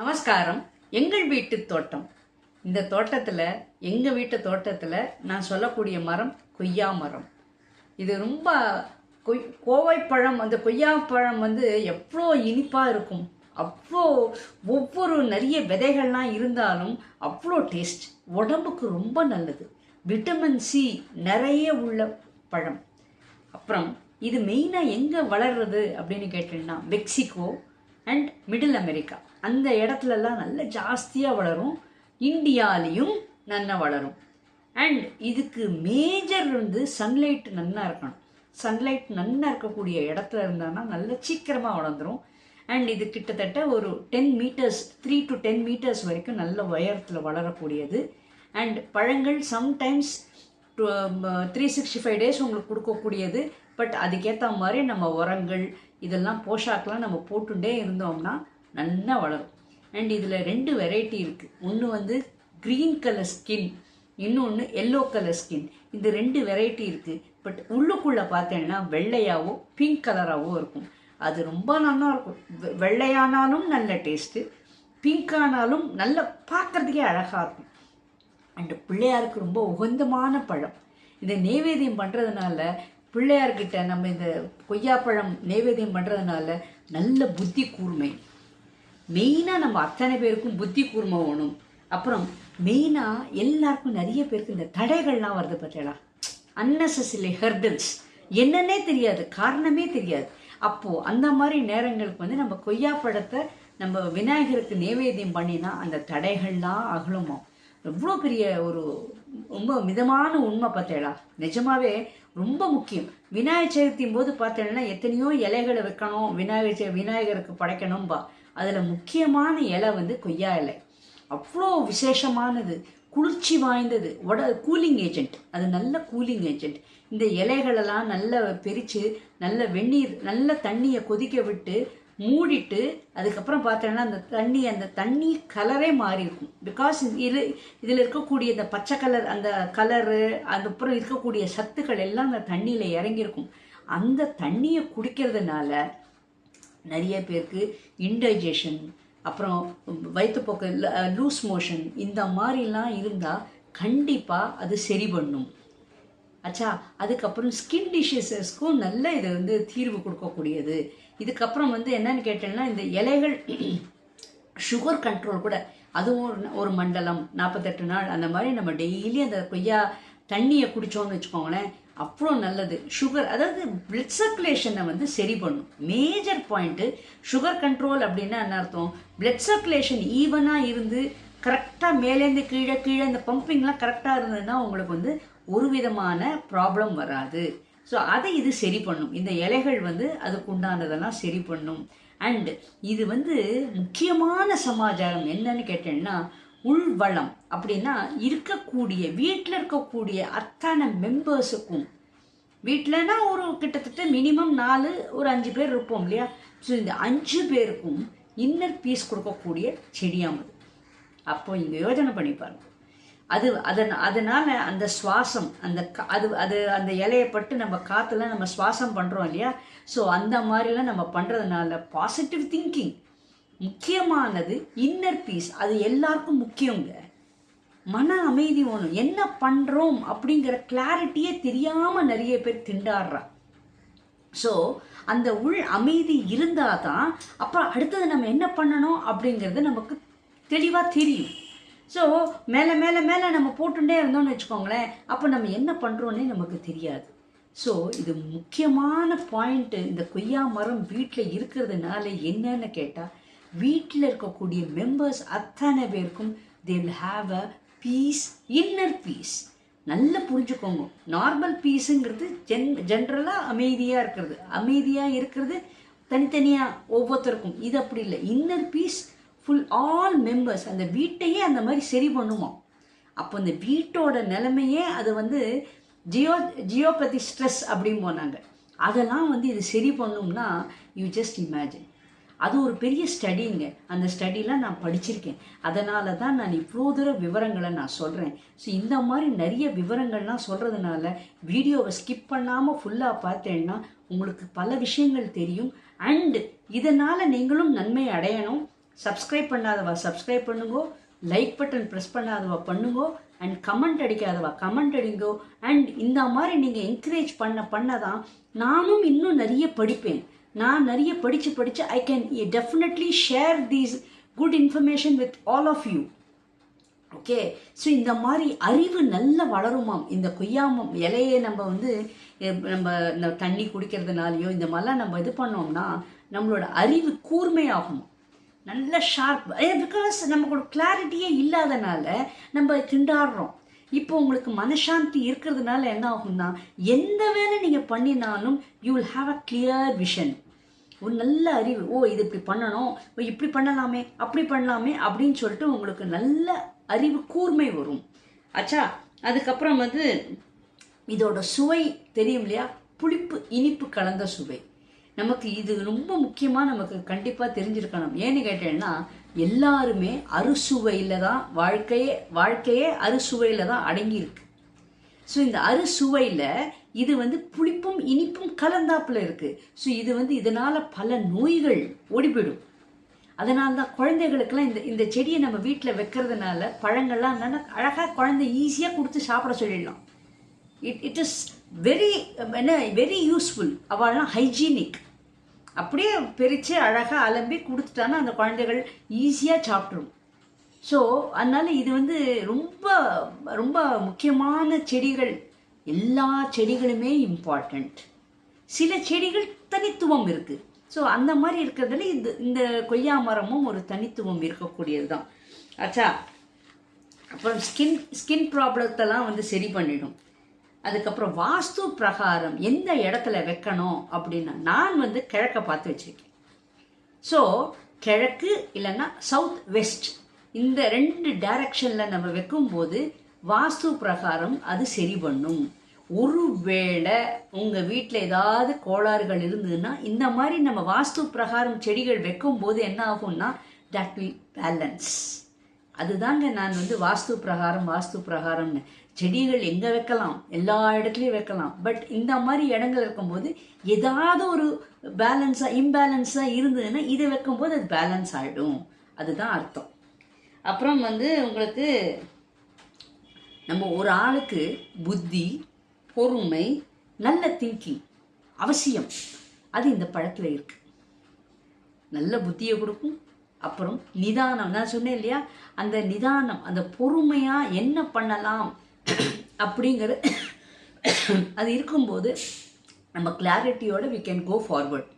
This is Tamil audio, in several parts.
நமஸ்காரம். எங்கள் வீட்டு தோட்டம். இந்த தோட்டத்தில் எங்கள் வீட்டு தோட்டத்தில் நான் சொல்லக்கூடிய மரம் கொய்யா மரம். இது ரொம்ப கொய் கோவைப்பழம் அந்த கொய்யா பழம் வந்து எவ்வளோ இனிப்பாக இருக்கும். அவ்வளோ ஒவ்வொரு நிறைய விதைகள்லாம் இருந்தாலும் அவ்வளோ டேஸ்ட். உடம்புக்கு ரொம்ப நல்லது. விட்டமின் சி நிறைய உள்ள பழம். அப்புறம் இது மெயினாக எங்கே வளர்றது அப்படின்னு கேட்டீங்கன்னா மெக்சிகோ அண்ட் மிடில் அமெரிக்கா அந்த இடத்துலலாம் நல்ல ஜாஸ்தியாக வளரும். இந்தியாலேயும் நல்லா வளரும். அண்ட் இதுக்கு மேஜர் வந்து சன்லைட் நன்னா இருக்கணும். சன்லைட் நன்னா இருக்கக்கூடிய இடத்துல இருந்தான்னா நல்ல சீக்கிரமாக வளர்ந்துடும் அண்ட் இது கிட்டத்தட்ட ஒரு ten metres three to ten metres வரைக்கும் நல்ல உயரத்தில் வளரக்கூடியது. அண்ட் பழங்கள் sometimes three sixty five days உங்களுக்கு கொடுக்கக்கூடியது. பட் அதுக்கேற்ற மாதிரி நம்ம உரங்கள் இதெல்லாம் போஷாக்கெலாம் நம்ம போட்டுட்டே இருந்தோம்னா நல்லா வளரும். அண்ட் இதில் ரெண்டு வெரைட்டி இருக்குது ஒன்று வந்து க்ரீன் கலர் ஸ்கின் இன்னொன்று எல்லோ கலர் ஸ்கின் இந்த ரெண்டு வெரைட்டி இருக்குது பட் உள்ளுக்குள்ளே பார்த்தீங்கன்னா வெள்ளையாகவோ பிங்க் கலராகவோ இருக்கும். அது ரொம்ப நல்லா இருக்கும். வெ- வெள்ளையானாலும் நல்ல டேஸ்ட்டு பிங்க் ஆனாலும் நல்ல பார்க்கறதுக்கே அழகாக இருக்கும். அண்டு பிள்ளையாருக்கு ரொம்ப உகந்தமான பழம். இந்த நெய்வேதியம் பண்ணுறதுனால பிள்ளையார்கிட்ட நம்ம இந்த கொய்யாப்பழம் நைவேத்தியம் பண்ணுறதுனால நல்ல புத்தி கூர்மை. மெயினாக நம்ம அத்தனை பேருக்கும் புத்தி கூர்மை வேணும். அப்புறம் மெயினாக எல்லாருக்கும் நிறைய பேருக்கு இந்த தடைகள்லாம் வருது பார்த்தீங்களா? அன்னெசரி ஹெர்டல்ஸ் என்னன்னே தெரியாது காரணமே தெரியாது. அப்போது அந்த மாதிரி நேரங்களுக்கு வந்து நம்ம கொய்யாப்பழத்தை நம்ம விநாயகருக்கு நைவேத்தியம் பண்ணினா அந்த தடைகள்லாம் அகலுமா எவ்வளோ பெரிய ஒரு ரொம்ப மிதமான உண்மை பார்த்தேளா? நிஜமாவே ரொம்ப முக்கியம். விநாயகர் சதுர்த்தியும் போது பார்த்தேன்னா எத்தனையோ இலைகளை வைக்கணும் விநாயகர் விநாயகருக்கு படைக்கணும்பா. அதில் முக்கியமான இலை வந்து கொய்யா இலை. அவ்வளோ விசேஷமானது குளிர்ச்சி வாய்ந்தது. உட கூலிங் ஏஜென்ட் அது நல்ல கூலிங் ஏஜென்ட் இந்த இலைகளெல்லாம் நல்ல பிரித்து நல்ல வெந்நீர் நல்ல தண்ணியை கொதிக்க விட்டு மூடிட்டு அதுக்கப்புறம் பார்த்தோன்னா அந்த தண்ணி அந்த தண்ணி கலரே மாறி இருக்கும் பிகாஸ் இது இதில் இருக்கக்கூடிய இந்த பச்சை கலர் அந்த கலரு அதுக்கப்புறம் இருக்கக்கூடிய சத்துக்கள் எல்லாம் அந்த தண்ணியில் இறங்கியிருக்கும். அந்த தண்ணியை குடிக்கிறதுனால நிறைய பேருக்கு இன்டைஜஷன் அப்புறம் வயிற்றுப்போக்கு லூஸ் மோஷன் இந்த மாதிரிலாம் இருந்தால் கண்டிப்பாக அது சரி பண்ணும். ஆச்சா அதுக்கப்புறம் ஸ்கின் டிஷஸஸ்க்கும் நல்ல இது வந்து தீர்வு கொடுக்கக்கூடியது. இதுக்கப்புறம் வந்து என்னன்னு கேட்டேன்னா இந்த இலைகள் சுகர் கண்ட்ரோல் கூட அதுவும் ஒரு- ஒரு மண்டலம் நாற்பத்தெட்டு நாள் அந்த மாதிரி நம்ம டெய்லி அந்த கொய்யா தண்ணியை குடித்தோம்னு வச்சுக்கோங்களேன் அவ்வளோ நல்லது. சுகர் அதாவது பிளட் சர்க்குலேஷனை வந்து சரி பண்ணும். மேஜர் பாயிண்ட்டு சுகர் கண்ட்ரோல் அப்படின்னா என்ன அர்த்தம்? பிளட் சர்க்குலேஷன் ஈவனாக இருந்து கரெக்டாக மேலேருந்து கீழே கீழே இந்த பம்பிங்லாம் கரெக்டாக இருந்ததுன்னா உங்களுக்கு வந்து ஒரு விதமான ப்ராப்ளம் வராது. ஸோ அதை இது சரி பண்ணும். இந்த இலைகள் வந்து அதுக்கு உண்டானதெல்லாம் சரி பண்ணும். அண்ட் இது வந்து முக்கியமான சமாச்சாரம் என்னன்னு கேட்டேன்னா உள்வளம். அப்படின்னா இருக்கக்கூடிய வீட்டில் இருக்கக்கூடிய அத்தனை மெம்பர்ஸுக்கும் வீட்டிலனா ஒரு கிட்டத்தட்ட மினிமம் நாலு ஒரு அஞ்சு பேர் இருப்போம் இல்லையா? ஸோ இந்த அஞ்சு பேருக்கும் இன்னர் பீஸ் கொடுக்கக்கூடிய செடியாமது அப்போ இங்கே யோஜனை பண்ணி பாருங்க. அது அதன் அதனால அந்த சுவாசம் அந்த அது அது அந்த இலையை பட்டு நம்ம காற்றுல நம்ம சுவாசம் பண்ணுறோம் இல்லையா? ஸோ அந்த மாதிரிலாம் நம்ம பண்ணுறதுனால பாசிட்டிவ் திங்கிங் முக்கியமானது இன்னர் பீஸ் அது எல்லாருக்கும் முக்கியங்க. மன அமைதி வேணும். என்ன பண்ணுறோம் அப்படிங்கிற கிளாரிட்டியே தெரியாமல் நிறைய பேர் திண்டாடுறா ஸோ அந்த உள் அமைதி இருந்தால் தான் அப்புறம் அடுத்தது நம்ம என்ன பண்ணணும் அப்படிங்கிறது நமக்கு தெளிவாக தெரியும். ஸோ மேலே மேலே மேலே நம்ம போட்டுட்டே இருந்தோம்னு வச்சுக்கோங்களேன் அப்போ நம்ம என்ன பண்ணுறோன்னே நமக்கு தெரியாது. ஸோ இது முக்கியமான பாயிண்ட்டு இந்த கொய்யா மரம் வீட்டில் இருக்கிறதுனால என்னன்னு கேட்டால் வீட்டில் இருக்கக்கூடிய மெம்பர்ஸ் அத்தனை பேருக்கும் they will have a peace inner peace நல்லா புரிஞ்சுக்கோங்க. நார்மல் பீஸுங்கிறது ஜென் ஜென்ரலாக அமைதியாக இருக்கிறது. அமைதியாக இருக்கிறது தனித்தனியாக ஒவ்வொருத்தருக்கும். இது அப்படி இல்லை. Inner peace full all members அந்த வீட்டையே அந்த மாதிரி சரி பண்ணுமா அப்போ அந்த வீட்டோட நிலைமையே அது வந்து ஜியோ ஜியோபதி ஸ்ட்ரெஸ் அப்படின்னு போனாங்க. அதெல்லாம் வந்து இது சரி பண்ணும்னா யூ ஜஸ்ட் இமேஜின் அது ஒரு பெரிய ஸ்டடிங்க அந்த ஸ்டடிலாம் நான் படிச்சிருக்கேன். அதனால தான் நான் இவ்வளோ தூரம் விவரங்களை நான் சொல்கிறேன் ஸோ இந்த மாதிரி நிறைய விவரங்கள்லாம் சொல்கிறதுனால வீடியோவை ஸ்கிப் பண்ணாமல் ஃபுல்லாக பார்த்தேன்னா உங்களுக்கு பல விஷயங்கள் தெரியும். அண்டு இதனால் நீங்களும் நன்மை அடையணும். சப்ஸ்கிரைப் பண்ணாதவா? சப்ஸ்கிரைப் பண்ணுங்கோ. லைக் பட்டன் ப்ரெஸ் பண்ணாதவா? பண்ணுங்கோ. அண்ட் கமெண்ட் அடிக்காதவா? கமெண்ட் அடிங்கோ. அண்ட் இந்த மாதிரி நீங்கள் என்கரேஜ் பண்ண பண்ண தான் நானும் இன்னும் நிறைய படிப்பேன். நான் நிறைய படித்து படித்து I can definitely share these good information with all of you okay so இந்த மாதிரி அறிவு நல்லா வளருமாம். இந்த கொய்யாமம் இலையை நம்ம வந்து நம்ம இந்த தண்ணி குடிக்கிறதுனாலையோ இந்த மாதிரிலாம் நம்ம இது பண்ணோம்னா நம்மளோட அறிவு கூர்மையாகும் நல்ல ஷார்ப் பிகாஸ் நமக்கு கிளாரிட்டியே இல்லாதனால நம்ம திண்டாடுறோம். இப்போ உங்களுக்கு மனசாந்தி இருக்கிறதுனால என்ன ஆகும்னா எந்த வேலை நீங்கள் பண்ணினாலும் you will have a clear vision ஒரு நல்ல அறிவு. ஓ இது இப்படி பண்ணணும். ஓ இப்படி பண்ணலாமே அப்படி பண்ணலாமே அப்படின்னு சொல்லிட்டு உங்களுக்கு நல்ல அறிவு கூர்மை வரும். ஆச்சா அதுக்கப்புறம் வந்து இதோட சுவை தெரியும் இல்லையா? புளிப்பு இனிப்பு கலந்த சுவை. நமக்கு இது ரொம்ப முக்கியமாக நமக்கு கண்டிப்பாக தெரிஞ்சிருக்கணும். ஏன்னு கேட்டேன்னா எல்லாருமே அறுசுவையில் தான் வாழ்க்கையே வாழ்க்கையே அறுசுவையில் தான் அடங்கியிருக்கு. ஸோ இந்த அறுசுவையில் இது வந்து புளிப்பும் இனிப்பும் கலந்தாப்பில் இருக்குது ஸோ இது வந்து இதனால் பல நோய்கள் ஓடிப்போயிடும். அதனால தான் குழந்தைகளுக்கெல்லாம் இந்த இந்த செடியை நம்ம வீட்டில் வைக்கிறதுனால பழங்கள்லாம் நல்லா அழகாக குழந்தை ஈஸியாக கொடுத்து சாப்பிட சொல்லிடலாம். இட் இட் இஸ் வெரி என்ன வெரி யூஸ்ஃபுல் அவள்லாம் ஹைஜீனிக் அப்படியே பிரித்து அழகாக அலம்பி கொடுத்துட்டானா அந்த குழந்தைகள் ஈஸியாக சாப்பிட்ரும் ஸோ அதனால் இது வந்து ரொம்ப ரொம்ப முக்கியமான செடிகள். எல்லா செடிகளுமே இம்பார்ட்டண்ட் சில செடிகள் தனித்துவம் இருக்குது ஸோ அந்த மாதிரி இருக்கிறதுல இந்த இந்த கொய்யா மரமும் ஒரு தனித்துவம் இருக்கக்கூடியது தான் ஆச்சா அப்புறம் ஸ்கின் ஸ்கின் ப்ராப்ளத்தெல்லாம் வந்து சரி பண்ணிடும். அதுக்கப்புறம் வாஸ்து பிரகாரம் எந்த இடத்துல வைக்கணும் அப்படின்னா நான் வந்து கிழக்க பார்த்து வச்சுருக்கேன். ஸோ கிழக்கு இல்லைன்னா சவுத் வெஸ்ட் இந்த ரெண்டு டைரக்ஷனில் நம்ம வைக்கும்போது வாஸ்து பிரகாரம் அது சரி பண்ணும். ஒருவேளை உங்கள் வீட்டில் ஏதாவது கோளாறுகள் இருந்ததுன்னா இந்த மாதிரி நம்ம வாஸ்து பிரகாரம் செடிகள் வைக்கும்போது என்ன ஆகும்னா தட் வில் பேலன்ஸ் அதுதாங்க நான் வந்து வாஸ்து பிரகாரம் வாஸ்து பிரகாரம்னு. செடிகள் எங்கே வைக்கலாம்? எல்லா இடத்துலையும் வைக்கலாம். பட் இந்த மாதிரி இடங்கள் இருக்கும்போது ஏதாவது ஒரு பேலன்ஸாக இம்பேலன்ஸாக இருந்ததுன்னா இதை வைக்கும்போது அது பேலன்ஸ் ஆகிடும் அதுதான் அர்த்தம். அப்புறம் வந்து உங்களுக்கு நம்ம ஒரு ஆளுக்கு புத்தி பொறுமை நல்ல திங்கிங் அவசியம். அது இந்த பழத்தில் இருக்குது நல்ல புத்தியை கொடுக்கும் அப்புறம் நிதானம். நான் சொன்னேன் இல்லையா? அந்த நிதானம் அந்த பொறுமையாக என்ன பண்ணலாம் அப்படிங்கிற அது இருக்கும்போது நம்ம கிளாரிட்டியோட வி கேன் கோ ஃபார்வர்ட்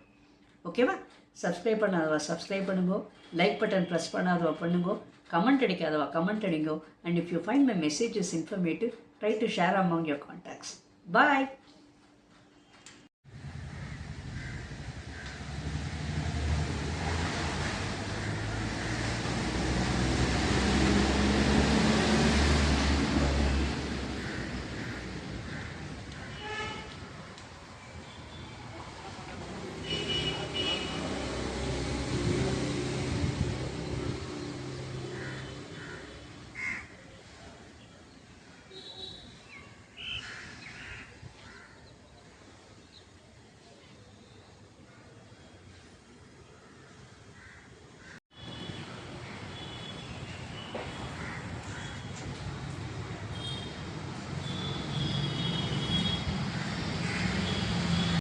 ஓகேவா சப்ஸ்கிரைப் பண்ணாதவா? சப்ஸ்கிரைப் பண்ணுங்கோ. லைக் பட்டன் ப்ரெஸ் பண்ணாதவா? பண்ணுங்கோ. கமெண்ட் அடிக்காதவா? Comment அடிங்கோ. And if you find my message is informative try to share among your contacts bye